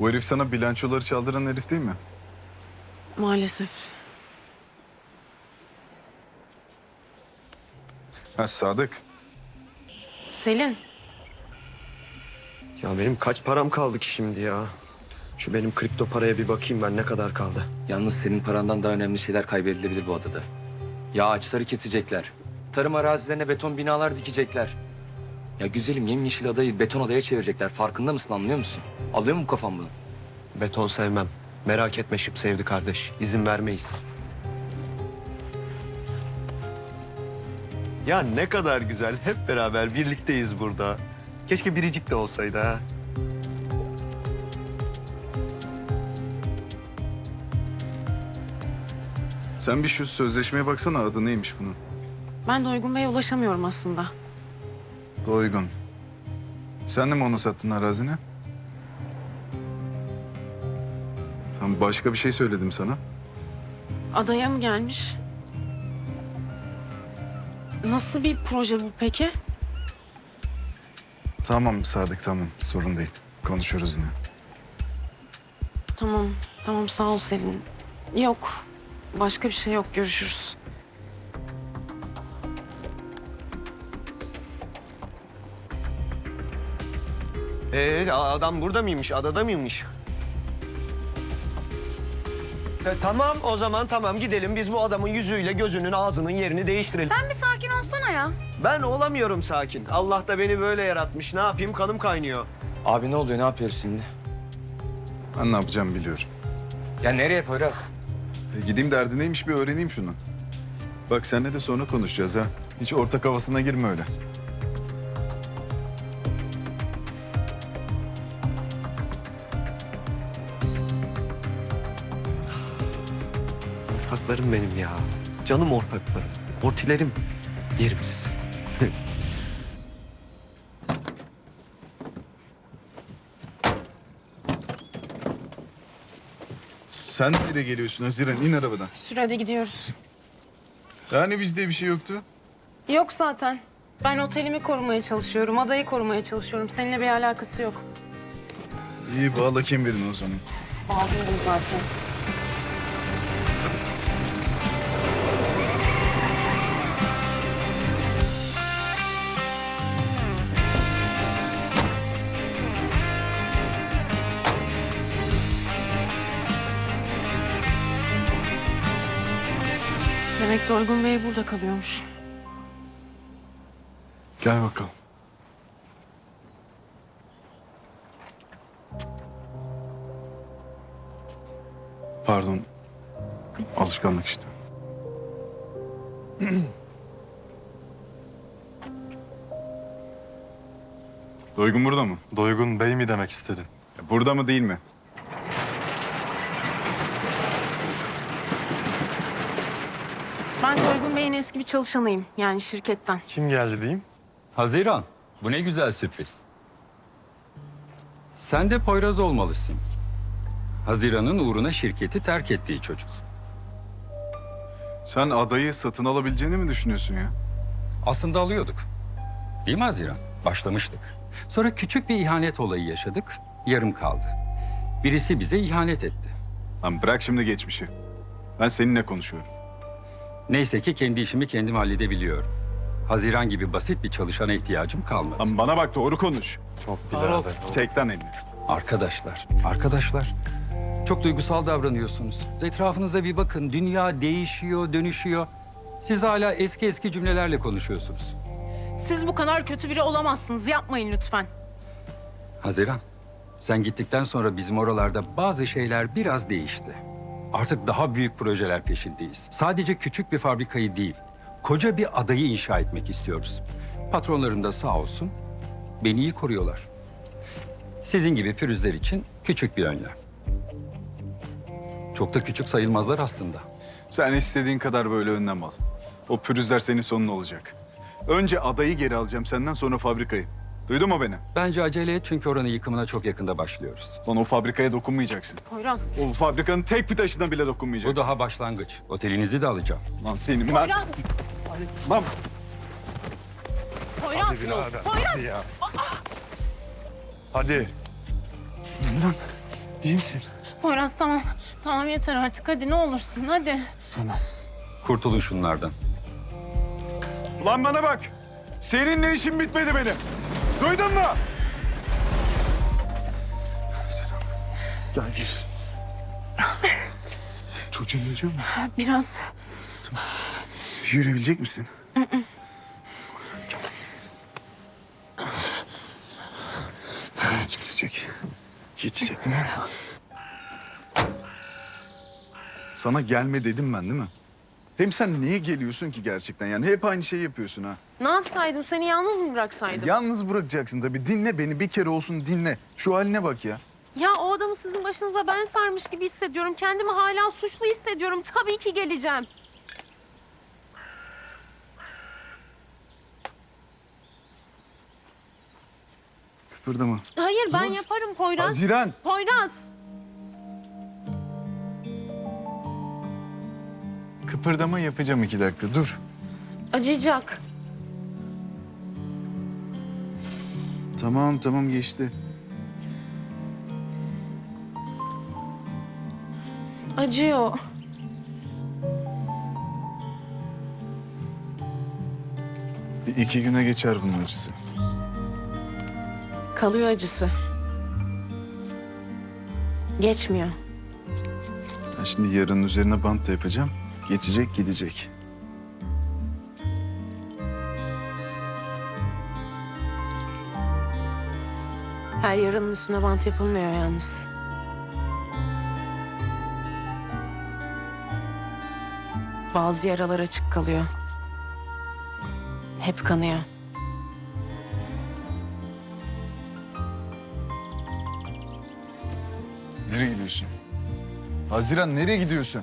Bu herif sana bilançoları çaldıran herif değil mi? Maalesef. Ha Sadık. Selin, Ya benim kaç param kaldı ki şimdi ya? Şu benim kripto paraya bir bakayım ben ne kadar kaldı. Yalnız senin parandan daha önemli şeyler kaybedilebilir bu adada. Ya ağaçları kesecekler. Tarım arazilerine beton binalar dikecekler. Ya güzelim yemyeşil adayı beton adaya çevirecekler. Farkında mısın anlıyor musun? Alıyor mu bu kafan bunu? Beton sevmem. Merak etme şıp sevdi kardeş. İzin vermeyiz. Ya ne kadar güzel. Hep beraber birlikteyiz burada. Keşke biricik de olsaydı ha. Sen bir şu sözleşmeye baksana adı neymiş bunun? ben de Uygun Bey'e ulaşamıyorum aslında. Doygun. Sen de mi ona sattın arazini? Sen başka bir şey söyledim sana. Adaya mı gelmiş? Nasıl bir proje bu peki? Tamam Sadık tamam sorun değil. Konuşuruz yine. Tamam, tamam sağ ol Selin. Yok, başka bir şey yok. Görüşürüz. Ee adam burada mıymış? Adada mıymış? E, tamam o zaman tamam gidelim biz bu adamın yüzüyle gözünün ağzının yerini değiştirelim. Sen bir sakin olsana ya. Ben olamıyorum sakin. Allah da beni böyle yaratmış. Ne yapayım kanım kaynıyor. Abi ne oluyor ne yapıyoruz şimdi? Ben ne yapacağımı biliyorum. Ya nereye Poyraz? E, gideyim derdi neymiş bir öğreneyim şunu. Bak seninle de sonra konuşacağız ha. Hiç ortak havasına girme öyle. Ortaklarım benim ya. Canım ortaklarım. Ortilerim. Yerim sizi. Sen nereye geliyorsun Haziran? İn arabadan. Sürede gidiyoruz. Yani bizde bir şey yoktu. Yok zaten. Ben otelimi korumaya çalışıyorum, adayı korumaya çalışıyorum. Seninle bir alakası yok. İyi bağla kim birini o zaman. Bağlıyorum zaten. Demek Doygun Bey burada kalıyormuş. Gel bakalım. Pardon. Alışkanlık işte. Doygun burada mı? Doygun Bey mi demek istedin? Ya Burada mı değil mi? Ben Doygun Bey'in eski bir çalışanıyım. Yani şirketten. Kim geldi diyeyim? Haziran, bu ne güzel sürpriz. Sen de Poyraz olmalısın. Haziran'ın uğruna şirketi terk ettiği çocuk. Sen adayı satın alabileceğini mi düşünüyorsun ya? Aslında alıyorduk. Değil mi Haziran? Başlamıştık. Sonra küçük bir ihanet olayı yaşadık. Yarım kaldı. Birisi bize ihanet etti. Lan bırak şimdi geçmişi. Ben seninle konuşuyorum. Neyse ki kendi işimi kendim halledebiliyorum. Haziran gibi basit bir çalışana ihtiyacım kalmadı. Lan bana bak doğru konuş. Çok birader. Çek lan elini. Arkadaşlar, arkadaşlar. Çok duygusal davranıyorsunuz. Etrafınıza bir bakın. Dünya değişiyor, dönüşüyor. Siz hala eski eski cümlelerle konuşuyorsunuz. Siz bu kadar kötü biri olamazsınız. Yapmayın lütfen. Haziran, sen gittikten sonra bizim oralarda bazı şeyler biraz değişti. Artık daha büyük projeler peşindeyiz. Sadece küçük bir fabrikayı değil, koca bir adayı inşa etmek istiyoruz. Patronlarım da sağ olsun beni iyi koruyorlar. Sizin gibi pürüzler için küçük bir önlem. Çok da küçük sayılmazlar aslında. Sen istediğin kadar böyle önlem al. O pürüzler senin sonun olacak. Önce adayı geri alacağım senden sonra fabrikayı. Duydun mu beni? Bence acele et çünkü oranın yıkımına çok yakında başlıyoruz. Lan o fabrikaya dokunmayacaksın. Poyraz. O fabrikanın tek bir taşına bile dokunmayacaksın. Bu daha başlangıç. Otelinizi de alacağım. Lan senin ben... Poyraz. Lan Poyraz. Birader. Poyraz. Hadi ya. Hadi. İyi misin? Poyraz tamam. Tamam yeter artık hadi ne olursun hadi. Kurtulun şunlardan. Ulan bana bak. Seninle işim bitmedi benim. Duydun mu? Gel girsin. Çocuğun acıyor mu? Biraz Yürüyebilecek misin? tamam gidecek. Gidecek değil mi? Sana gelme dedim ben değil mi? Hem sen niye geliyorsun ki gerçekten? Yani hep aynı şeyi yapıyorsun ha. Ne yapsaydım seni yalnız mı bıraksaydım? Ya. Yalnız bırakacaksın tabii. Dinle beni bir kere olsun dinle. Şu haline bak ya. o adamı sizin başınıza ben sarmış gibi hissediyorum. Kendimi hala suçlu hissediyorum. Tabii ki geleceğim. Kıpırdama. Hayır ben Dur. yaparım Poyraz. Haziran. Poyraz. Kıpırdama yapacağım iki dakika. Dur. Acıyacak. Tamam tamam geçti. Acıyor. Bir iki güne geçer bunun acısı. Kalıyor acısı. Geçmiyor. Ben şimdi yarının üzerine bant da yapacağım. Geçecek gidecek. Her yaranın üstüne bant yapılmıyor yalnız. Bazı yaralar açık kalıyor. Hep kanıyor. Nereye gidiyorsun? Haziran nereye gidiyorsun?